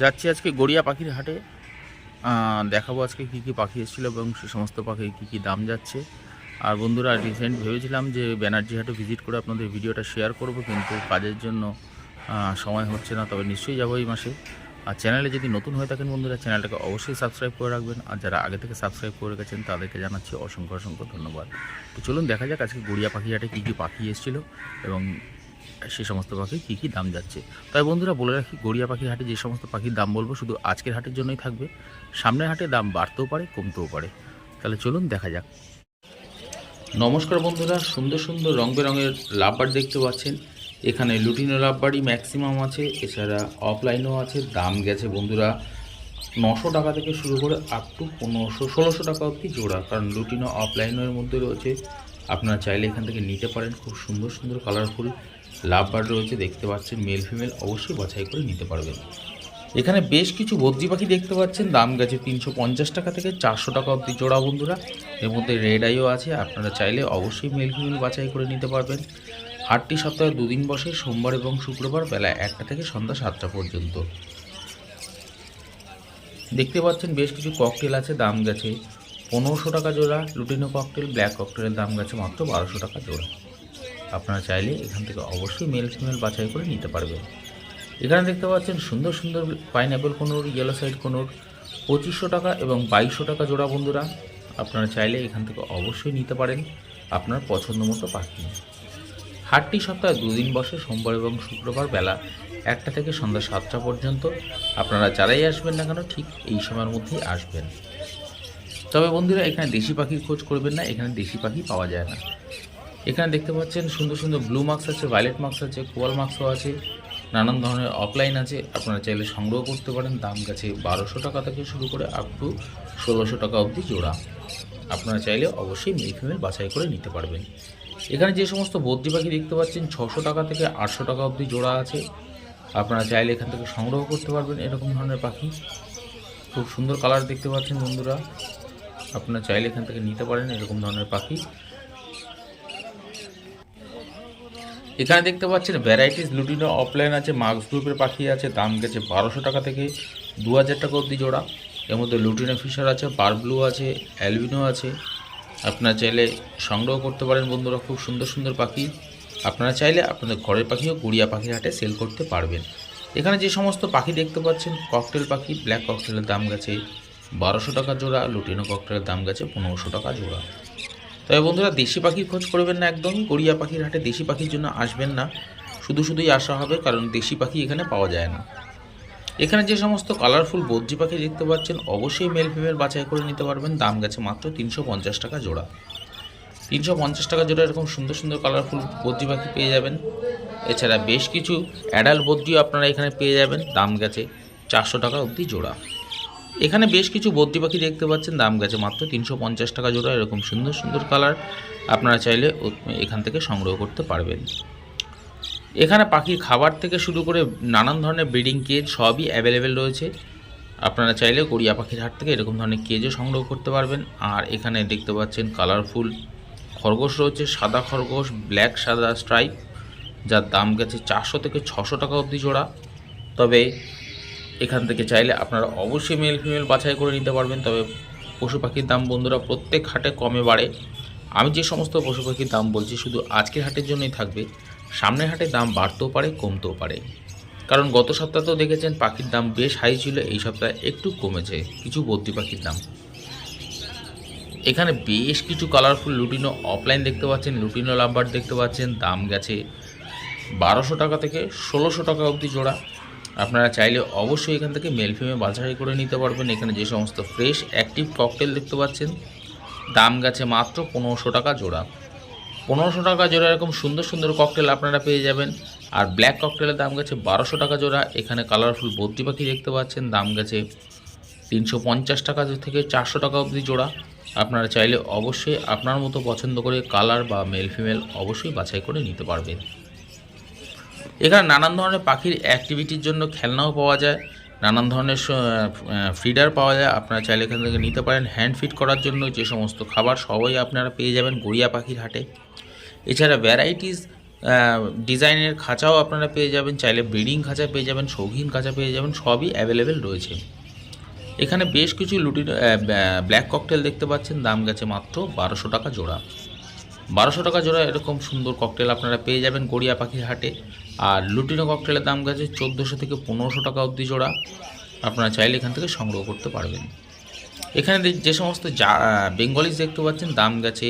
যাচ্ছি আজকে গড়িয়া পাখির হাটে। দেখাবো আজকে কী কী পাখি এসেছিল এবং সে সমস্ত পাখির কী কী দাম যাচ্ছে। আর বন্ধুরা রিসেন্ট ভেবেছিলাম যে ব্যানার্জি হাটে ভিজিট করে আপনাদের ভিডিওটা শেয়ার করব, কিন্তু কাজের জন্য সময় হচ্ছে না, তবে নিশ্চয়ই যাব এই মাসে। আর চ্যানেলে যদি নতুন হয়ে থাকেন বন্ধুরা চ্যানেলটাকে অবশ্যই সাবস্ক্রাইব করে রাখবেন। আর যারা আগে থেকে সাবস্ক্রাইব করে রেখেছেন, তাদেরকে জানাচ্ছি অসংখ্য অসংখ্য ধন্যবাদ। তো চলুন, দেখা যাক আজকে গড়িয়া পাখি হাটে কী কী পাখি এসেছিল এবং সে সমস্ত পাখির কী কী দাম যাচ্ছে? তাই বন্ধুরা বলে রাখি, গড়িয়া পাখির হাটে যে সমস্ত পাখির দাম বলব, শুধু আজকের হাটের জন্যই থাকবে। সামনের হাটে দাম বাড়তেও পারে, কমতেও পারে। তাহলে চলুন দেখা যাক। নমস্কার বন্ধুরা, সুন্দর সুন্দর রং বেরঙের লাভবার দেখতে পাচ্ছেন। এখানে লুটিনো লাভবারই ম্যাক্সিমাম আছে, এছাড়া অফলাইনও আছে, দাম গেছে বন্ধুরা নশো টাকা থেকে শুরু করে আপ টু পনেরোশো, ষোলোশো টাকা অবধি জোড়া। কারণ লুটিনো অফলাইনের মধ্যে রয়েছে, আপনারা চাইলে এখান থেকে নিতে পারেন। খুব সুন্দর সুন্দর কালারফুল লাভবার রয়েছে, দেখতে পাচ্ছেন মেল ফিমেল অবশ্যই বাছাই করে নিতে পারবেন। এখানে বেশ কিছু বদ্রি পাখি দেখতে পাচ্ছেন, দাম গেছে তিনশো পঞ্চাশ টাকা থেকে চারশো টাকা অবধি জোড়া বন্ধুরা। এর মধ্যে রেড আইও আছে, আপনারা চাইলে অবশ্যই মেল ফিমেল বাছাই করে নিতে পারবেন। হাটটি সপ্তাহে দুদিন বসে, সোমবার এবং শুক্রবার বেলা একটা থেকে সন্ধ্যা সাতটা পর্যন্ত। দেখতে পাচ্ছেন বেশ কিছু ককটেল আছে, দাম গেছে পনেরোশো টাকা জোড়া। লুটিনো ককটেল ব্ল্যাক ককটেলের দাম গেছে মাত্র বারোশো টাকা জোড়া। আপনারা চাইলে এখান থেকে অবশ্যই মেল ফিমেল বাছাই করে নিতে পারবেন এখানে দেখতে পাচ্ছেন সুন্দর সুন্দর pineapple corner yellow side corner, পঁচিশশো টাকা এবং বাইশশো টাকা জোড়া বন্ধুরা। আপনারা চাইলে এখান থেকে অবশ্যই নিতে পারেন আপনার পছন্দ মতো পাখি। হাটটি সপ্তাহে দুদিন বসে, সোমবার এবং শুক্রবার বেলা একটা থেকে সন্ধ্যা সাতটা পর্যন্ত। আপনারা যারাই আসবেন না কেন, ঠিক এই সময়ের মধ্যেই আসবেন। তবে বন্ধুরা, এখানে দেশি পাখির খোঁজ করবেন না, এখানে দেশি পাখি পাওয়া যায় না। এখানে দেখতে পাচ্ছেন সুন্দর সুন্দর ব্লু মার্কস আছে ভায়োলেট মার্কস আছে কোয়াল মার্কসও আছে, নানান ধরনের অফলাইন আছে, আপনারা চাইলে সংগ্রহ করতে পারেন, দাম গেছে বারোশো টাকা থেকে শুরু করে আপ টু ষোলোশো টাকা অবধি জোড়া। আপনারা চাইলে অবশ্যই মেল ফিমেল বাছাই করে নিতে পারবেন। এখানে যে সমস্ত বদ্রি পাখি দেখতে পাচ্ছেন, ছশো টাকা থেকে আটশো টাকা অবধি জোড়া আছে। আপনারা চাইলে এখান থেকে সংগ্রহ করতে পারবেন এরকম ধরনের পাখি। খুব সুন্দর কালার দেখতে পাচ্ছেন বন্ধুরা। আপনারা চাইলে এখান থেকে নিতে পারেন এরকম ধরনের পাখি। এখানে দেখতে পাচ্ছেন ভ্যারাইটিস লুটিনো অফলাইন আছে মার্কস গ্রুপের পাখি আছে, দাম গেছে বারোশো টাকা থেকে দু হাজার টাকা অবধি জোড়া। এর মধ্যে লুটিনো ফিশার আছে বার ব্লু আছে অ্যালবিনো আছে। আপনারা চাইলে সংগ্রহ করতে পারেন বন্ধুরা, খুব সুন্দর সুন্দর পাখি। আপনারা চাইলে আপনাদের ঘরের পাখিও গুড়িয়া পাখির হাটে সেল করতে পারবেন। এখানে যে সমস্ত পাখি দেখতে পাচ্ছেন ককটেল পাখি ব্ল্যাক ককটেলের দাম গেছে বারোশো টাকা জোড়া, লুটিনো ককটেলের দাম গেছে পনেরোশো টাকা জোড়া। তবে বন্ধুরা, দেশি পাখির খোঁজ করবেন না একদমই গড়িয়া পাখির হাটে দেশি পাখির জন্য আসবেন না। শুধু শুধুই আসা হবে, কারণ দেশি পাখি এখানে পাওয়া যায় না। এখানে যে সমস্ত কালারফুল বদ্রি পাখি দেখতে পাচ্ছেন, অবশ্যই মেল বাছাই করে নিতে পারবেন। দাম গেছে মাত্র তিনশো পঞ্চাশ টাকা জোড়া। তিনশো পঞ্চাশ টাকা জোড়া এরকম সুন্দর সুন্দর কালারফুল বদ্রি পাখি পেয়ে যাবেন। এছাড়া বেশ কিছু অ্যাডাল্ট বদ্রিও আপনারা এখানে পেয়ে যাবেন। দাম গেছে চারশো টাকা অবধি জোড়া। এখানে বেশ কিছু বদ্রি পাখি দেখতে পাচ্ছেন, দাম গেছে মাত্র তিনশো পঞ্চাশ টাকা জোড়া, এরকম সুন্দর সুন্দর কালার আপনারা চাইলে এখান থেকে সংগ্রহ করতে পারবেন। এখানে পাখির খাবার থেকে শুরু করে নানান ধরনের ব্রিডিং কেজ সবই অ্যাভেলেবেল রয়েছে। আপনারা চাইলে গড়িয়া পাখির হাট থেকে এরকম ধরনের কেজও সংগ্রহ করতে পারবেন। আর এখানে দেখতে পাচ্ছেন কালারফুল খরগোশ রয়েছে, সাদা খরগোশ ব্ল্যাক সাদা স্ট্রাইপ যার দাম গেছে চারশো থেকে ছশো টাকা অবধি জোড়া। তবে এখান থেকে চাইলে আপনারা অবশ্যই মেল ফিমেল বাছাই করে নিতে পারবেন। তবে পশু পাখির দাম বন্ধুরা প্রত্যেক হাটে কমে বাড়ে। আমি যে সমস্ত পশু পাখির দাম বলছি, শুধু আজকের হাটের জন্যই থাকবে। সামনের হাটে দাম বাড়তেও পারে, কমতেও পারে। কারণ গত সপ্তাহ তো দেখেছেন, পাখির দাম বেশ হাই ছিল, এই সপ্তাহে একটু কমেছে, কিছু বদ্রি পাখির দাম। এখানে বেশ কিছু কালারফুল লুটিনো অফলাইন দেখতে পাচ্ছেন, লুটিনো লাম্বার দেখতে পাচ্ছেন, দাম গেছে বারোশো টাকা থেকে ষোলোশো টাকা অবধি জোড়া। আপনারা চাইলে অবশ্যই এখান থেকে মেল ফিমে বাছাই করে নিতে পারবেন। এখানে যে সমস্ত ফ্রেশ অ্যাক্টিভ ককটেল দেখতে পাচ্ছেন। দাম গেছে মাত্র পনেরোশো টাকা জোড়া। পনেরোশো টাকা জোড়া এরকম সুন্দর সুন্দর ককটেল আপনারা পেয়ে যাবেন। আর ব্ল্যাক ককটেলের দাম গেছে বারোশো টাকা জোড়া। এখানে কালারফুল বদ্রি পাখি দেখতে পাচ্ছেন। দাম গেছে তিনশো পঞ্চাশ টাকা থেকে চারশো টাকা অবধি জোড়া। আপনারা চাইলে অবশ্যই আপনার মতো পছন্দ করে কালার বা মেল ফিমেল অবশ্যই বাছাই করে নিতে পারবেন। এখানে নানান ধরনের পাখির অ্যাক্টিভিটির জন্য খেলনাও পাওয়া যায়, নানান ধরনের ফিডার পাওয়া যায়। আপনারা চাইলে এখান থেকে নিতে পারেন। হ্যান্ড ফিড করার জন্য যে সমস্ত খাবার সবই আপনারা পেয়ে যাবেন গড়িয়া পাখির হাটে। এছাড়া ভ্যারাইটিস ডিজাইনের খাঁচাও আপনারা পেয়ে যাবেন। চাইলে ব্রিডিং খাঁচা পেয়ে যাবেন, শৌখিন খাঁচা পেয়ে যাবেন, সবই অ্যাভেলেবেল রয়েছে। এখানে বেশ কিছু লুটি ব্ল্যাক ককটেল দেখতে পাচ্ছেন। দাম গেছে মাত্র বারোশো টাকা জোড়া। বারোশো টাকা জোড়া এরকম সুন্দর ককটেল আপনারা পেয়ে যাবেন গড়িয়া পাখির হাটে। আর লুটিনো ককটেলের দাম গেছে চোদ্দোশো থেকে পনেরোশো টাকা অবধি জোড়া। আপনারা চাইলে এখান থেকে সংগ্রহ করতে পারবেন। এখানে যে সমস্ত যা বেঙ্গলিজ দেখতে পাচ্ছেন, দাম গেছে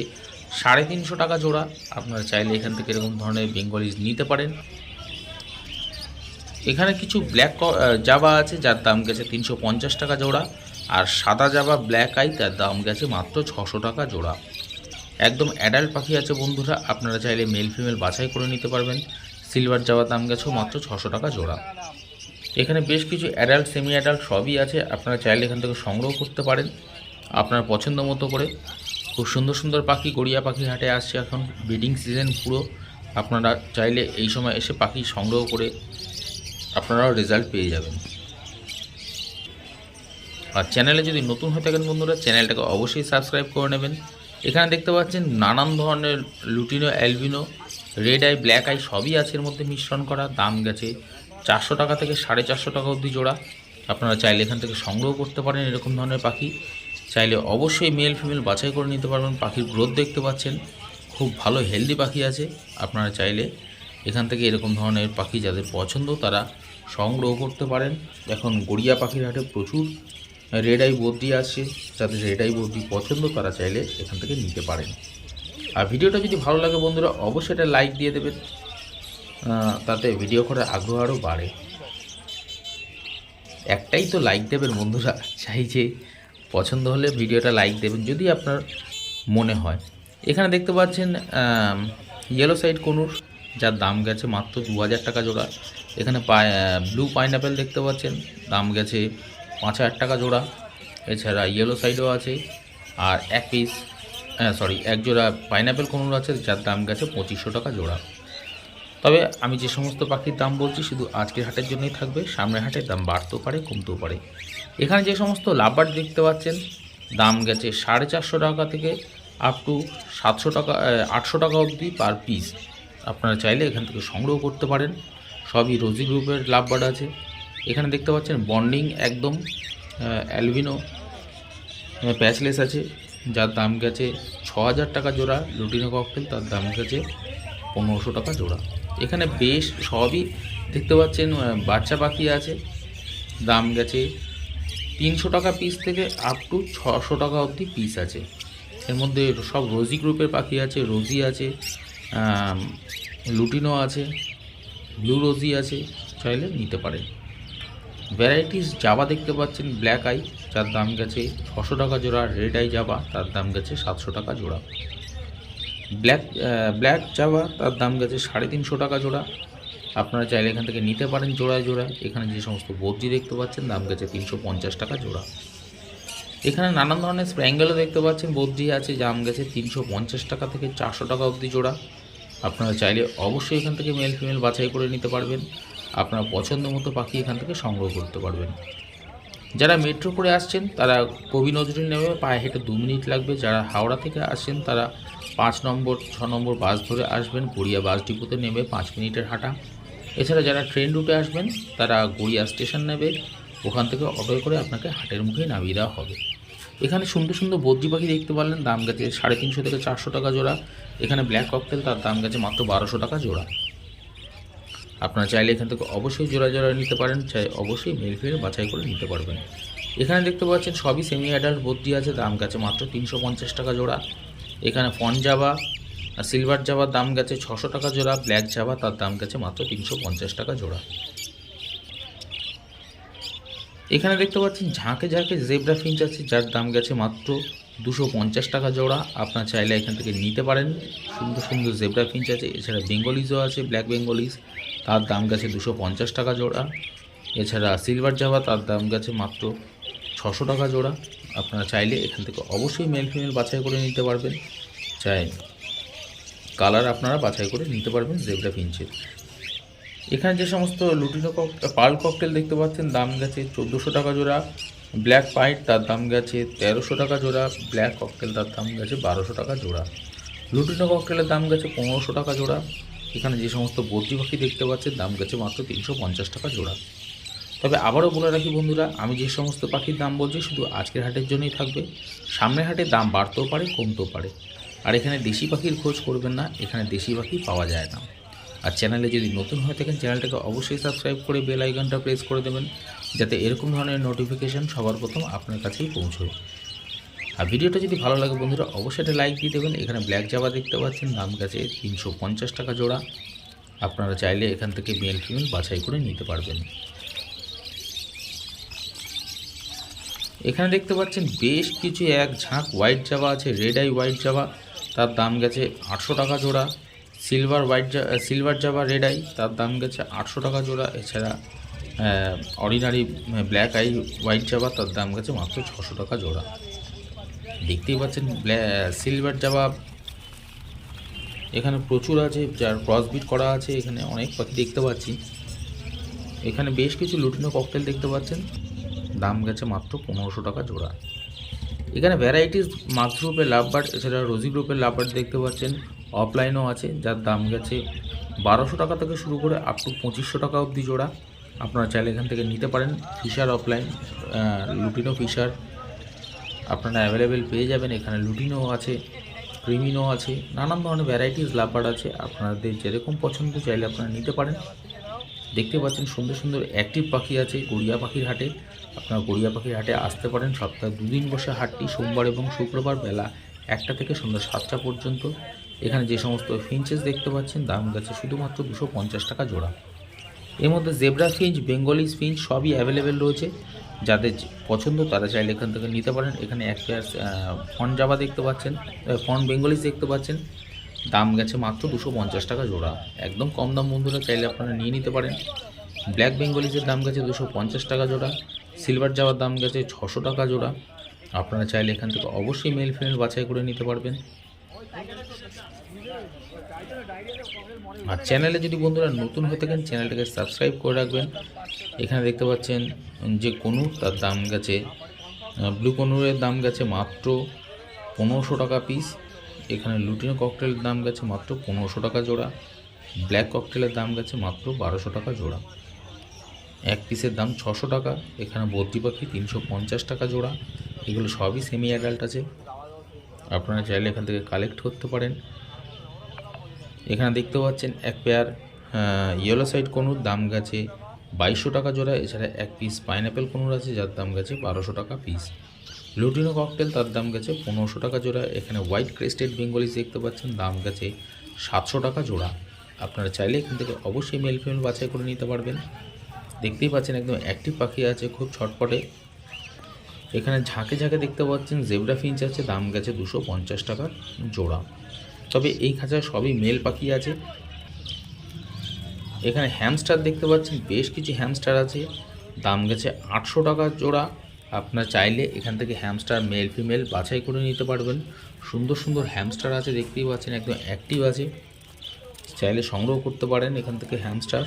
সাড়ে তিনশো টাকা জোড়া। আপনারা চাইলে এখান থেকে এরকম ধরনের বেঙ্গলিজ নিতে পারেন। এখানে কিছু ব্ল্যাক জাবা আছে, যার দাম গেছে তিনশো পঞ্চাশ টাকা জোড়া। আর সাদা জাবা ব্ল্যাক আই, তার দাম গেছে মাত্র ছশো টাকা জোড়া। একদম অ্যাডাল্ট পাখি আছে বন্ধুরা, আপনারা চাইলে মেল ফিমেল বাছাই করে নিতে পারবেন। সিলভার জাবার দাম গেছে মাত্র ছশো টাকা জোড়া। এখানে বেশ কিছু অ্যাডাল্ট সেমি অ্যাডাল্ট সবই আছে, আপনারা চাইলে এখান থেকে সংগ্রহ করতে পারেন, আপনার পছন্দ মতো করে। খুব সুন্দর সুন্দর পাখি, গড়িয়া পাখি হাটে আসছে এখন ব্রিডিং সিজন পুরো। আপনারা চাইলে এই সময় এসে পাখি সংগ্রহ করে আপনারাও রেজাল্ট পেয়ে যাবেন। আর চ্যানেলে যদি নতুন হয়ে থাকেন বন্ধুরা চ্যানেলটাকে অবশ্যই সাবস্ক্রাইব করে নেবেন। এখানে দেখতে পাচ্ছেন নানান ধরনের lutino albino red eye black eye সবই আছে এর মধ্যে মিশ্রণ করা, দাম গেছে চারশো টাকা থেকে সাড়ে চারশো টাকা অবধি জোড়া। আপনারা চাইলে এখান থেকে সংগ্রহ করতে পারেন এরকম ধরনের পাখি। চাইলে অবশ্যই মেল ফিমেল বাছাই করে নিতে পারবেন, পাখির গ্রোথ দেখতে পাচ্ছেন। খুব ভালো হেলদি পাখি আছে। আপনারা চাইলে এখান থেকে এরকম ধরনের পাখি যাদের পছন্দ তারা সংগ্রহ করতে পারেন। এখন গড়িয়া পাখির হাটে প্রচুর রেড আই বদ্রি আসছে যাদের রেড আই বদ্রি পছন্দ তারা চাইলে এখান থেকে নিতে পারেন। আর ভিডিওটা যদি ভালো লাগে বন্ধুরা, অবশ্যই এটা লাইক দিয়ে দেবেন তাতে ভিডিও করার আগ্রহ আরও বাড়ে। একটাই তো লাইক দেবেন বন্ধুরা চাই যে পছন্দ হলে ভিডিওটা লাইক দেবেন, যদি আপনার মনে হয়। এখানে দেখতে পাচ্ছেন ইয়েলো সাইড কনুর, যার দাম গেছে মাত্র দু হাজার টাকা জোড়া। এখানে ব্লু পাইনাপেল দেখতে পাচ্ছেন, দাম গেছে পাঁচ হাজার টাকা জোড়া। এছাড়া ইয়েলো সাইডও আছে, আর এক পিস সরি এক জোড়া পাইনাপেল কনুর আছে, যার দাম গেছে পঁচিশশো টাকা জোড়া। তবে আমি যে সমস্ত পাখির দাম বলছি, শুধু আজকের হাটের জন্যই থাকবে, সামনের হাটের দাম বাড়তেও পারে, কমতেও পারে। এখানে যে সমস্ত লাভবার দেখতে পাচ্ছেন, দাম গেছে সাড়ে চারশো টাকা থেকে আপ টু সাতশো টাকা আটশো টাকা অবধি পার পিস আপনারা চাইলে এখান থেকে সংগ্রহ করতে পারেন, সবই রোজি গ্রুপের লাভবার্ড আছে। এখানে দেখতে পাচ্ছেন বন্ডিং একদম অ্যালভিনো প্যাচলেস আছে। যার দাম গেছে ছ হাজার টাকা জোড়া, লুটিনো ককটেল তার দাম গেছে পনেরোশো টাকা জোড়া। এখানে বেশ সবই দেখতে পাচ্ছেন বাচ্চা পাখি আছে। দাম গেছে তিনশো টাকা পিস থেকে আপ টু ছশো টাকা অবধি পিস আছে। এর মধ্যে সব রোজি গ্রুপের পাখি আছে রোজি আছে লুটিনো আছে ব্লু রোজি আছে, চাইলে নিতে পারেন। ভ্যারাইটিস জাবা দেখতে পাচ্ছেন ব্ল্যাক আই যার দাম গেছে ছশো টাকা জোড়া, রেড আই জাবা, তার দাম গেছে সাতশো টাকা জোড়া। ব্ল্যাক ব্ল্যাক জাবা, তার দাম গেছে সাড়ে তিনশো টাকা জোড়া। আপনারা চাইলে এখান থেকে নিতে পারেন জোড়ায় জোড়ায়। এখানে যে সমস্ত বদ্রি দেখতে পাচ্ছেন, দাম গেছে তিনশো পঞ্চাশ টাকা জোড়া। এখানে নানান ধরনের স্প্র্যাঙ্গেলও দেখতে পাচ্ছেন বদ্রি আছে, দাম গেছে তিনশো পঞ্চাশ টাকা থেকে চারশো টাকা অবধি জোড়া। আপনারা চাইলে অবশ্যই এখান থেকে মেল ফিমেল বাছাই করে নিতে পারবেন। আপনার পছন্দ মতো পাখি এখান থেকে সংগ্রহ করতে পারবেন। যারা মেট্রো করে আসছেন, তারা কবি নজরুল নেমে পায়ে হেঁটে দু মিনিট লাগবে। যারা হাওড়া থেকে আসছেন, তারা পাঁচ নম্বর, ছ নম্বর বাস ধরে আসবেন, গড়িয়া বাস ডিপোতে নেমে পাঁচ মিনিটের হাঁটা। এছাড়া যারা ট্রেন রুটে আসবেন, তারা গড়িয়া স্টেশন নেবে। ওখান থেকে অটোয় করে আপনাকে হাটের মুখেই নামিয়ে দেওয়া হবে। এখানে সুন্দর সুন্দর বদ্রি পাখি দেখতে পারলেন। দাম গেছে সাড়ে তিনশো থেকে চারশো টাকা জোড়া। এখানে ব্ল্যাক ককটেল তার দাম গেছে মাত্র বারোশো টাকা জোড়া। আপনারা চাইলে এখান থেকে অবশ্যই জোড়া জোড়া নিতে পারেন, চাই অবশ্যই মেল ফিমেল বাছাই করে নিতে পারবেন। এখানে দেখতে পাচ্ছেন সবই সেমি অ্যাডাল্ট বদ্রি আছে, দাম গেছে মাত্র তিনশো পঞ্চাশ টাকা জোড়া। এখানে ফন জাবা সিলভার জাবার দাম গেছে ছশো টাকা জোড়া ব্ল্যাক জাবা তার দাম গেছে মাত্র তিনশো পঞ্চাশ টাকা জোড়া। এখানে দেখতে পাচ্ছেন ঝাঁকে ঝাঁকে জেব্রা ফিঞ্চ আছে, যার দাম গেছে মাত্র দুশো পঞ্চাশ টাকা জোড়া। আপনার চাইলে এখান থেকে নিতে পারেন। সুন্দর সুন্দর জেব্রা ফিঞ্চ আছে, এছাড়া বেঙ্গলিজও আছে ব্ল্যাক বেঙ্গলিজ তার দাম গেছে দুশো পঞ্চাশ টাকা জোড়া। এছাড়া সিলভার জাভা তার দাম গেছে মাত্র ছশো টাকা জোড়া। আপনারা চাইলে এখান থেকে অবশ্যই মেল ফিমেল বাছাই করে নিতে পারবেন। চাই কালার আপনারা বাছাই করে নিতে পারবেন জেব্রা ফিঞ্চের এখানে যে সমস্ত লুটিনো কক পার্ল ককটেল দেখতে পাচ্ছেন, দাম গেছে চোদ্দোশো টাকা জোড়া। ব্ল্যাক পাইট তার দাম গেছে তেরোশো টাকা জোড়া ব্ল্যাক ককটেল তার দাম গেছে বারোশো টাকা জোড়া। লুটিনো ককটেলের দাম গেছে পনেরোশো টাকা জোড়া। এখানে যে সমস্ত বদ্রি পাখি দেখতে পাচ্ছেন, দাম গেছে মাত্র তিনশো পঞ্চাশ টাকা জোড়া। তবে আবারও বলে রাখি বন্ধুরা, আমি যে সমস্ত পাখির দাম বলছি, শুধু আজকের হাটের জন্যই থাকবে। সামনের হাটে দাম বাড়তেও পারে, কমতেও পারে। আর এখানে দেশি পাখির খোঁজ করবেন না, এখানে দেশি পাখি পাওয়া যায় না। আর চ্যানেলে যদি নতুন হয়ে থাকেন, চ্যানেলটাকে অবশ্যই সাবস্ক্রাইব করে বেল আইকনটা প্রেস করে দেবেন। যাতে এরকম ধরনের নোটিফিকেশান সবার প্রথম আপনার কাছেই পৌঁছয়। আর ভিডিওটা যদি ভালো লাগে বন্ধুরা, অবশ্যই একটা লাইক দিয়ে দেবেন। এখানে ব্ল্যাক জাবা দেখতে পাচ্ছেন, দাম গেছে তিনশো টাকা জোড়া। আপনারা চাইলে এখান থেকে মেল ফিমেল বাছাই করে নিতে পারবেন। এখানে দেখতে পাচ্ছেন, বেশ কিছু এক ঝাঁক হোয়াইট জাবা আছে রেড আই হোয়াইট জাবা তার দাম গেছে আটশো টাকা জোড়া। Silver white silver java red eye তার দাম গেছে আটশো টাকা জোড়া। এছাড়া ordinary black eye white java তার দাম গেছে মাত্র ছশো টাকা জোড়া। দেখতেই পাচ্ছেন সিলভার জাবা এখানে প্রচুর আছে, যার ক্রসবিট করা আছে, এখানে অনেক পাখি দেখতে পাচ্ছি। এখানে বেশ কিছু লুটিনো ককটেল দেখতে পাচ্ছেন, দাম গেছে মাত্র পনেরোশো টাকা জোড়া। এখানে ভ্যারাইটিস মাছ গ্রুপের লাভবার্ড এছাড়া রোজি গ্রুপের লাভবার্ড দেখতে পাচ্ছেন অফলাইনও আছে, যার দাম গেছে বারোশো টাকা থেকে শুরু করে আপ টু পঁচিশশো টাকা অবধি জোড়া। আপনারা চাইলে এখান থেকে নিতে পারেন। ফিশার অফলাইন লুটিনো ফিশার আপনারা অ্যাভেলেবেল পেয়ে যাবেন। এখানে লুটিনো আছে ক্রিমিনো আছে, নানান ধরনের ভ্যারাইটিস লাভবার্ড আছে। আপনাদের যেরকম পছন্দ চাইলে আপনারা নিতে পারেন। দেখতে পাচ্ছেন সুন্দর সুন্দর অ্যাক্টিভ পাখি আছে গড়িয়া পাখির হাটে। আপনারা গড়িয়া পাখির হাটে আসতে পারেন। সপ্তাহে দুদিন বসে হাটটি, সোমবার এবং শুক্রবার বেলা একটা থেকে সন্ধ্যা সাতটা পর্যন্ত। এখানে যে সমস্ত ফিঞ্চেস দেখতে পাচ্ছেন, দাম গেছে শুধুমাত্র দুশো টাকা জোড়া। এর মধ্যে জেব্রা ফিঞ্চ বেঙ্গলি ফিঞ্চ সবই অ্যাভেলেবেল রয়েছে। যাদের পছন্দ তারা চাইলে এখান থেকে নিতে পারেন। এখানে এক পেয়ার ফন জাবা দেখতে পাচ্ছেন ফন বেঙ্গলিস দেখতে পাচ্ছেন। দাম গেছে মাত্র দুশো পঞ্চাশ টাকা জোড়া। একদম কম দাম বন্ধুরা, চাইলে আপনারা নিয়ে নিতে পারেন। ব্ল্যাক বেঙ্গলিজের দাম গেছে দুশো পঞ্চাশ টাকা জোড়া। সিলভার যাওয়ার দাম গেছে ছশো টাকা জোড়া। আপনারা চাইলে এখান থেকে অবশ্যই মেল ফিমেল বাছাই করে নিতে পারবেন। আর চ্যানেলে যদি বন্ধুরা নতুন হয়ে থাকেন, চ্যানেলটাকে সাবস্ক্রাইব করে রাখবেন। এখানে দেখতে পাচ্ছেন যে কনুর তার দাম গেছে ব্লু কনুরের দাম গেছে মাত্র পনেরোশো টাকা পিস এখানে লুটিনো ককটেলের দাম গেছে মাত্র পনেরোশো টাকা জোড়া। ব্ল্যাক ককটেলের দাম গেছে মাত্র বারোশো টাকা জোড়া। এক পিসের দাম ছশো টাকা। এখানে বদ্রি পাখি তিনশো পঞ্চাশ টাকা জোড়া। এগুলো সবই সেমি অ্যাডাল্ট আছে। আপনারা চাইলে এখান থেকে কালেক্ট করতে পারেন। এখানে দেখতে পাচ্ছেন এক পেয়ার ইয়েলো সাইড কনুর, দাম গেছে বাইশশো টাকা জোড়া। এছাড়া এক পিস পাইনঅ্যাপেল কনুর আছে, যার দাম গেছে বারোশো টাকা পিস লুটিনো ককটেল তার দাম গেছে পনেরোশো টাকা জোড়া। এখানে হোয়াইট ক্রেস্টেড বেঙ্গলিস দেখতে পাচ্ছেন, দাম গেছে সাতশো টাকা জোড়া। আপনারা চাইলে এখান থেকে অবশ্যই মেল ফিমেল বাছাই করে নিতে পারবেন। দেখতেই পাচ্ছেন একদম অ্যাক্টিভ পাখি আছে, খুব ছটপটে। এখানে ঝাঁকে ঝাঁকে দেখতে পাচ্ছেন জেব্রা ফিঞ্চ আছে, দাম গেছে দুশো পঞ্চাশ টাকা জোড়া। তবে এই খাঁচায় সবই মেল পাখি আছে। এখানে হ্যামস্টার দেখতে পাচ্ছেন, বেশ কিছু হ্যামস্টার আছে। দাম গেছে আটশো টাকা জোড়া। আপনার চাইলে এখান থেকে হ্যামস্টার মেল ফিমেল বাছাই করে নিতে পারবেন। সুন্দর সুন্দর হ্যামস্টার আছে, দেখতেই পাচ্ছেন, একদম অ্যাক্টিভ আছে। চাইলে সংগ্রহ করতে পারেন এখান থেকে হ্যামস্টার।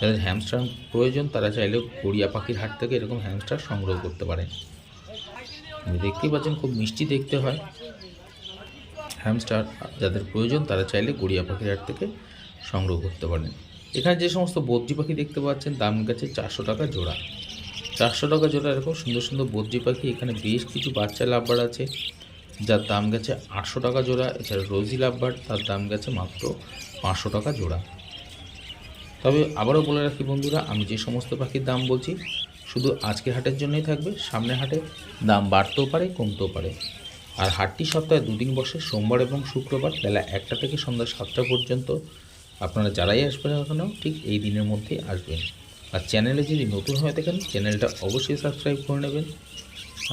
যাদের হ্যামস্টার প্রয়োজন, তারা চাইলে গড়িয়া পাখির হাট থেকে এরকম হ্যামস্টার সংগ্রহ করতে পারেন। দেখতেই পাচ্ছেন খুব মিষ্টি দেখতে হয়। হ্যামস্টার যাদের প্রয়োজন তারা চাইলে গড়িয়া পাখির হাট থেকে সংগ্রহ করতে পারেন। এখানে যে সমস্ত বদ্রি পাখি দেখতে পাচ্ছেন, দাম গেছে চারশো টাকা জোড়া। চারশো টাকা জোড়া এরকম সুন্দর সুন্দর বদ্রি পাখি, এখানে বেশ কিছু বাচ্চা লাভবার আছে, যার দাম গেছে আটশো টাকা জোড়া। এছাড়া রোজি লাভবার তার দাম গেছে মাত্র পাঁচশো টাকা জোড়া। তবে আবারও বলে রাখি বন্ধুরা, আমি যে সমস্ত পাখির দাম বলছি শুধু আজকের হাটের জন্যই থাকবে, সামনের হাটে দাম বাড়তেও পারে, কমতেও পারে। আর হাটটি সপ্তাহে দুদিন বসে, সোমবার এবং শুক্রবার বেলা একটা থেকে সন্ধ্যা সাতটা পর্যন্ত আপনারা যারাই আসবেন কেন ঠিক এই দিনের মধ্যেই আসবেন। আর চ্যানেলে যদি নতুন হয়ে থাকেন, চ্যানেলটা অবশ্যই সাবস্ক্রাইব করে নেবেন।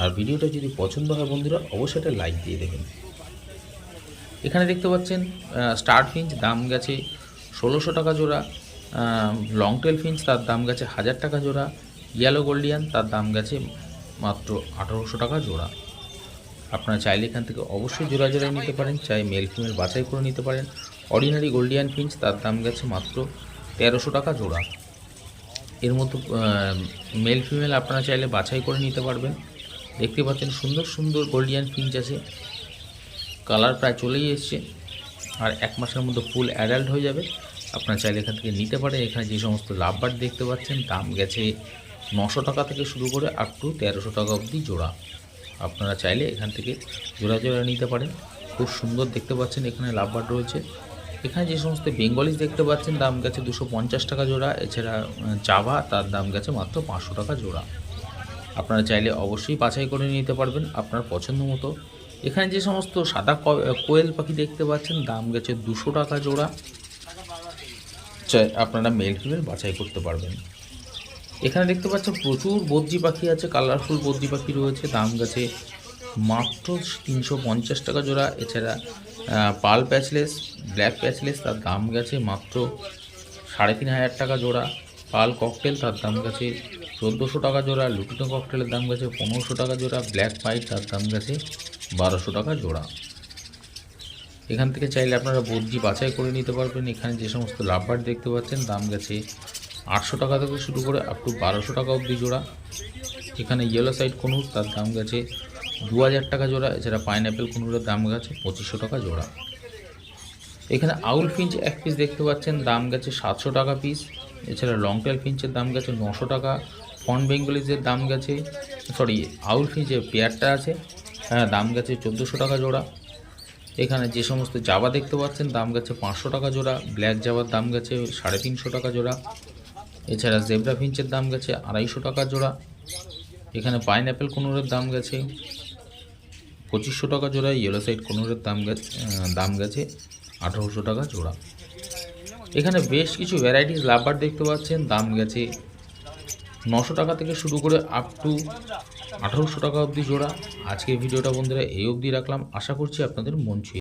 আর ভিডিওটা যদি পছন্দ হয় বন্ধুরা, অবশ্যই একটা লাইক দিয়ে দেবেন। এখানে দেখতে পাচ্ছেন স্টার ফিঞ্চ, দাম গেছে ষোলোশো টাকা জোড়া। লং টেল ফিঞ্চ, তার দাম গেছে হাজার টাকা জোড়া। ইয়েলো গোল্ডিয়ান তার দাম গেছে মাত্র আঠারোশো টাকা জোড়া। আপনারা চাইলে এখান থেকে অবশ্যই জোড়া জোড়াই নিতে পারেন, চাই মেল ফিমেল বাছাই করে নিতে পারেন। অর্ডিনারি গোল্ডিয়ান ফিঞ্চ তার দাম গেছে মাত্র তেরোশো টাকা জোড়া। এর মতো মেল ফিমেল আপনারা চাইলে বাছাই করে নিতে পারবেন। দেখতে পাচ্ছেন সুন্দর সুন্দর গোল্ডিয়ান ফিঞ্চ আছে। কালার প্রায় চলেই এসছে। আর এক মাসের মধ্যে ফুল অ্যাডাল্ট হয়ে যাবে। আপনারা চাইলে এখান থেকে নিতে পারেন। এখানে যে সমস্ত লাভবার দেখতে পাচ্ছেন, দাম গেছে নশো টাকা থেকে শুরু করে আপ টু তেরোশো টাকা অবধি জোড়া। আপনারা চাইলে এখান থেকে জোড়া জোড়া নিতে পারেন। খুব সুন্দর দেখতে পাচ্ছেন এখানে লাভবার রয়েছে। এখানে যে সমস্ত বেঙ্গলিজ দেখতে পাচ্ছেন, দাম গেছে দুশো পঞ্চাশ টাকা জোড়া। এছাড়া জাভা তার দাম গেছে মাত্র পাঁচশো টাকা জোড়া। আপনারা চাইলে অবশ্যই বাছাই করে নিতে পারবেন আপনার পছন্দ মতো। এখানে যে সমস্ত সাদা কোয়েল পাখি দেখতে পাচ্ছেন, দাম গেছে দুশো টাকা জোড়া। চাই, আপনারা মেল ফিমেল বাছাই করতে পারবেন। এখানে দেখতে পাচ্ছেন প্রচুর বদ্রি পাখি আছে, কালারফুল বদ্রি পাখি রয়েছে, দাম গাছে মাত্র তিনশো পঞ্চাশ টাকা জোড়া। এছাড়া পাল প্যাচলেস, ব্ল্যাক প্যাচলেস, তার দাম গেছে মাত্র সাড়ে তিন হাজার টাকা জোড়া। পাল ককটেল, তার দাম গেছে চোদ্দোশো টাকা জোড়া। লুটিনো ককটেলের দাম গেছে পনেরোশো টাকা জোড়া। ব্ল্যাক পাইট, তার দাম গেছে বারোশো টাকা জোড়া। এখান থেকে চাইলে আপনারা বদ্রি বাছাই করে নিতে পারবেন। এখানে যে সমস্ত লাভবার দেখতে পাচ্ছেন, দাম গেছে আটশো টাকা থেকে শুরু করে আপ টু বারোশো টাকা অবধি জোড়া। এখানে ইয়েলো সাইড কনুর, তার দাম গেছে দু হাজার টাকা জোড়া। এছাড়া পাইনঅ্যাপেল কনুরের দাম গেছে পঁচিশশো টাকা জোড়া। এখানে আউল ফিঞ্চ এক পিস দেখতে পাচ্ছেন, দাম গেছে সাতশো টাকা পিস এছাড়া লং টেল ফিঞ্চের দাম গেছে নশো টাকা। ফন বেঙ্গলিজের দাম গেছে সরি আউল ফিঞ্চের পেয়ারটা আছে হ্যাঁ দাম গেছে চোদ্দোশো টাকা জোড়া। এখানে যে সমস্ত জাবা দেখতে পাচ্ছেন, দাম গেছে পাঁচশো টাকা জোড়া। ব্ল্যাক জাবার দাম গেছে সাড়ে তিনশো টাকা জোড়া। এছাড়া জেব্রা ফিঞ্চের দাম গেছে আড়াইশো টাকা জোড়া। এখানে পাইনঅ্যাপেল কোনোরের দাম গেছে পঁচিশশো টাকা জোড়া ইয়েলো সাইড কোনোরের দাম গেছে দাম গেছে আঠারোশো টাকা জোড়া। এখানে বেশ কিছু ভ্যারাইটিস লাভবার দেখতে পাচ্ছেন, দাম গেছে নশো টাকা থেকে শুরু করে আপ টু আঠারোশো টাকা অবধি জোড়া। আজকের ভিডিওটা বন্ধুরা এই অবধি রাখলাম। আশা করছি আপনাদের মন ছুঁয়ে